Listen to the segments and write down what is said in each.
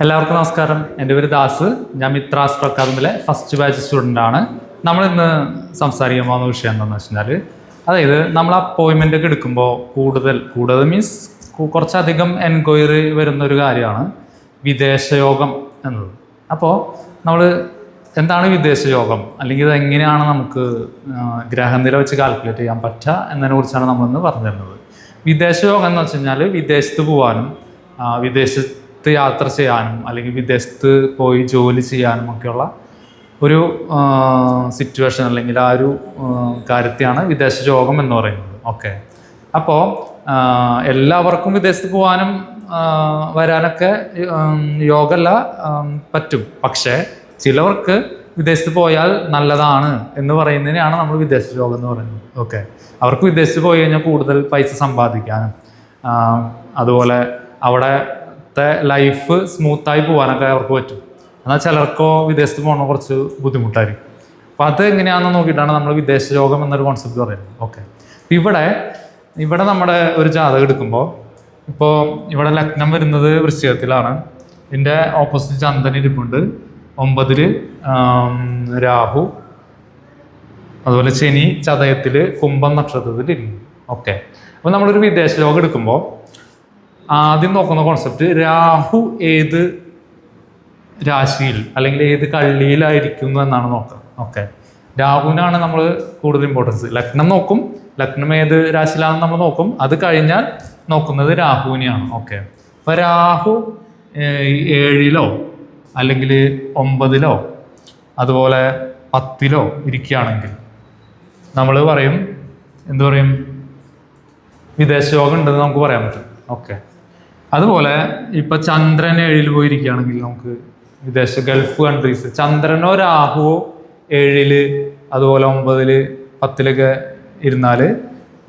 എല്ലാവർക്കും നമസ്കാരം. എന്റെ പേര് ദാസ്. ഞാൻ മിത്ര ആസ്ട്രോ അക്കാദമിയിലെ ഫസ്റ്റ് ബാച്ച് സ്റ്റുഡന്റ് ആണ്. നമ്മൾ ഇന്ന് സംസാരിക്കാൻ പോകുന്ന വിഷയം എന്താണെന്ന് വെച്ചാൽ അതായത് നമ്മൾ അപ്പോയിൻമെന്റ് ഒക്കെ എടുക്കുമ്പോൾ കൂടുതൽ കൂടുതൽ മീൻസ് കുറച്ചധികം എൻക്വയറി വരുന്ന ഒരു കാര്യമാണ് വിദേശയോഗം എന്നത്. അപ്പോൾ നമ്മൾ എന്താണ് വിദേശയോഗം? അല്ലെങ്കിൽ ഇത് എങ്ങനെയാണ് നമുക്ക് ഗ്രഹനില വെച്ച് കാൽക്കുലേറ്റ് ചെയ്യാൻ പറ്റുക എന്നതിനെ കുറിച്ചാണ് നമ്മളിന്ന് പറഞ്ഞു തരുന്നത് വിദേശയോഗം എന്ന് വെച്ച് കഴിഞ്ഞാൽ വിദേശത്ത് പോകാനും ആ, വിദേശത്ത് യാത്ര ചെയ്യാനും അല്ലെങ്കിൽ വിദേശത്ത് പോയി ജോലി ചെയ്യാനും ഒക്കെയുള്ള ഒരു സിറ്റുവേഷൻ അല്ലെങ്കിൽ ആ ഒരു കാര്യത്തെയാണ് വിദേശ യോഗം എന്ന് പറയുന്നത്. ഓക്കെ അപ്പോൾ എല്ലാവർക്കും വിദേശത്ത് പോകാനും വരാനൊക്കെ യോഗമല്ല പറ്റും. പക്ഷേ ചിലവർക്ക് വിദേശത്ത് പോയാൽ നല്ലതാണ് എന്ന് പറയുന്നതിനാണ് നമ്മൾ വിദേശ യോഗം എന്ന് പറയുന്നത്. ഓക്കെ അവർക്ക് വിദേശത്ത് പോയി കഴിഞ്ഞാൽ കൂടുതൽ പൈസ സമ്പാദിക്കാനും അതുപോലെ അവിടത്തെ ലൈഫ് സ്മൂത്തായി പോകാനൊക്കെ അവർക്ക് പറ്റും. എന്നാൽ ചിലർക്കോ വിദേശത്ത് പോകണ കുറച്ച് ബുദ്ധിമുട്ടായിരിക്കും. അപ്പോൾ അത് എങ്ങനെയാണെന്ന് നോക്കിയിട്ടാണ് നമ്മൾ വിദേശ യോഗം എന്നൊരു കോൺസെപ്റ്റ് പറയുന്നത്. ഓക്കെ ഇവിടെ ഇവിടെ നമ്മുടെ ഒരു ജാതകം എടുക്കുമ്പോൾ ഇപ്പോൾ ഇവിടെ ലഗ്നം വരുന്നത് വൃശ്ചികത്തിലാണ്. ഇതിന്റെ ഓപ്പോസിറ്റ് ചന്ദൻ ഇരിപ്പുണ്ട്. ഒമ്പതിൽ രാഹു അതുപോലെ ശനി ചതയത്തിൽ കുംഭം നക്ഷത്രത്തിൽ ഇരിക്കും ഓക്കെ അപ്പോൾ നമ്മളൊരു വിദേശ യോഗം എടുക്കുമ്പോൾ ആദ്യം നോക്കുന്ന കോൺസെപ്റ്റ് രാഹു ഏത് രാശിയിൽ അല്ലെങ്കിൽ ഏത് കള്ളിയിലായിരിക്കുന്നു എന്നാണ് നോക്കുക. ഓക്കെ രാഹുവിനാണ് നമ്മൾ കൂടുതൽ ഇമ്പോർട്ടൻസ് ലഗ്നം നോക്കും. ലഗ്നം ഏത് രാശിയിലാണെന്ന് നമ്മൾ നോക്കും. അത് കഴിഞ്ഞാൽ നോക്കുന്നത് രാഹുവിനെയാണ്. ഓക്കെ അപ്പോൾ രാഹു ഏഴിലോ അല്ലെങ്കിൽ ഒമ്പതിലോ അതുപോലെ പത്തിലോ ഇരിക്കുകയാണെങ്കിൽ നമ്മൾ പറയും എന്തു പറയും? വിദേശയോഗം ഉണ്ടെന്ന് നമുക്ക് പറയാൻ പറ്റും. ഓക്കെ അതുപോലെ ഇപ്പൊ ചന്ദ്രനെ ഏഴിൽ പോയിരിക്കുകയാണെങ്കിൽ നമുക്ക് വിദേശ ഗൾഫ് കൺട്രീസ് ചന്ദ്രനോ രാഹുവോ ഏഴിൽ അതുപോലെ ഒമ്പതിൽ പത്തിലൊക്കെ ഇരുന്നാൽ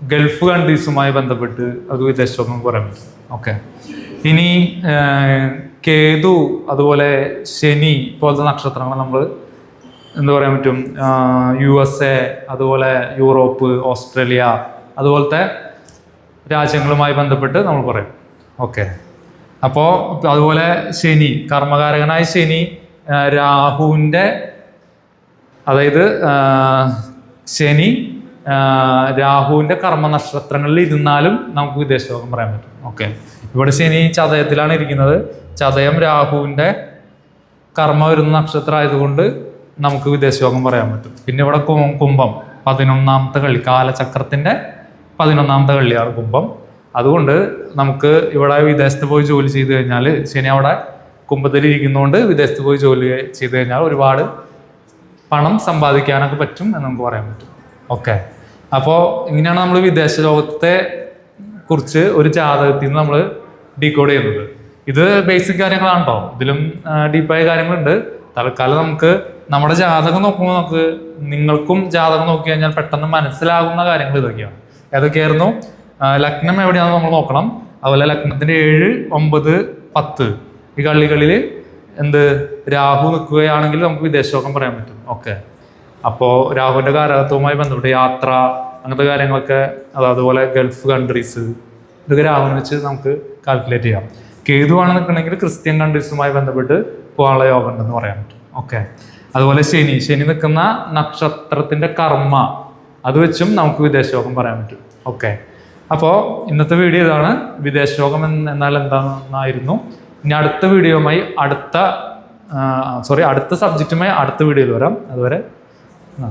ഗൾഫ് കൺട്രീസുമായി ബന്ധപ്പെട്ട് അത് വിദേശമൊന്നും പറയാൻ പറ്റും. ഓക്കെ ഇനി കേതു അതുപോലെ ശനി പോലത്തെ നക്ഷത്രങ്ങൾ നമ്മൾ എന്താ പറയാൻ പറ്റും? യു എസ് എ അതുപോലെ യൂറോപ്പ് ഓസ്ട്രേലിയ അതുപോലത്തെ രാജ്യങ്ങളുമായി ബന്ധപ്പെട്ട് നമ്മൾ പറയും ഓക്കെ. അപ്പോൾ അതുപോലെ ശനി കർമ്മകാരകനായ ശനി രാഹുവിന്റെ അതായത് ശനി രാഹുവിന്റെ കർമ്മ നക്ഷത്രങ്ങളിൽ ഇരുന്നാലും നമുക്ക് വിദേശലോകം പറയാൻ പറ്റും. ഓക്കെ. ഇവിടെ ശനി ചതയത്തിലാണ് ഇരിക്കുന്നത്. ചതയം രാഹുവിന്റെ കർമ്മ വരുന്ന നക്ഷത്രം ആയതുകൊണ്ട് നമുക്ക് വിദേശയോഗം പറയാൻ പറ്റും. പിന്നെ ഇവിടെ കുംഭം പതിനൊന്നാമത്തെ കളി കാലചക്രത്തിന്റെ പതിനൊന്നാമത്തെ കളിയാണ് കുംഭം. അതുകൊണ്ട് നമുക്ക് ഇവിടെ വിദേശത്ത് പോയി ജോലി ചെയ്ത് കഴിഞ്ഞാൽ ശനി അവിടെ കുമ്പത്തിൽ ഇരിക്കുന്നതുകൊണ്ട് വിദേശത്ത് പോയി ജോലി ചെയ്ത് കഴിഞ്ഞാൽ ഒരുപാട് പണം സമ്പാദിക്കാനൊക്കെ പറ്റും എന്ന് നമുക്ക് പറയാൻ പറ്റും. ഓക്കെ. അപ്പോൾ ഇങ്ങനെയാണ് നമ്മൾ വിദേശ ലോകത്തെ കുറിച്ച് ഒരു ജാതകത്തിൽ നിന്ന് നമ്മൾ ഡീകോഡ് ചെയ്യുന്നത്. ഇത് ബേസിക് കാര്യങ്ങളാണ് കേട്ടോ ഇതിലും ഡീപ്പായ കാര്യങ്ങളുണ്ട്. തൽക്കാലം നമുക്ക് നമ്മുടെ ജാതകം നോക്കുമ്പോൾ നമുക്ക് നിങ്ങൾക്കും ജാതകം നോക്കി കഴിഞ്ഞാൽ പെട്ടെന്ന് മനസ്സിലാകുന്ന കാര്യങ്ങൾ ഇതൊക്കെയാണ്. ഏതൊക്കെയായിരുന്നു? ലഗ്നം എവിടെയാണെന്ന് നമ്മൾ നോക്കണം. അതുപോലെ ലഗ്നത്തിന്റെ ഏഴ് ഒമ്പത് പത്ത്. ഈ കളികളിൽ എന്ത്? രാഹു നിൽക്കുകയാണെങ്കിൽ നമുക്ക് വിദേശമൊക്കെ പറയാൻ പറ്റും. ഓക്കെ. അപ്പോൾ രാഹുവിന്റെ കാരകത്വവുമായി ബന്ധപ്പെട്ട് യാത്ര അങ്ങനത്തെ കാര്യങ്ങളൊക്കെ അത് അതുപോലെ ഗൾഫ് കൺട്രീസ് ഇതൊക്കെ രാഹുവിനെ വെച്ച് നമുക്ക് കാൽക്കുലേറ്റ് ചെയ്യാം. കേതുവാണ് നിൽക്കണമെങ്കിൽ ക്രിസ്ത്യൻ കൺട്രീസുമായി ബന്ധപ്പെട്ട് പോകാനുള്ള യോഗം ഉണ്ടെന്ന് പറയാൻ പറ്റും. ഓക്കെ. അതുപോലെ ശനി. ശനി നിൽക്കുന്ന നക്ഷത്രത്തിന്റെ കർമ്മ അത് വെച്ചും നമുക്ക് വിദേശയോഗം പറയാൻ പറ്റും. ഓക്കെ. അപ്പോൾ ഇന്നത്തെ വീഡിയോ ഇതാണ് വിദേശയോഗം എന്ന് എന്നാൽ എന്താണെന്നായിരുന്നു. ഇനി അടുത്ത വീഡിയോയുമായി അടുത്ത സോറി അടുത്ത സബ്ജക്റ്റുമായി അടുത്ത വീഡിയോയിൽ വരാം. അതുവരെ ആ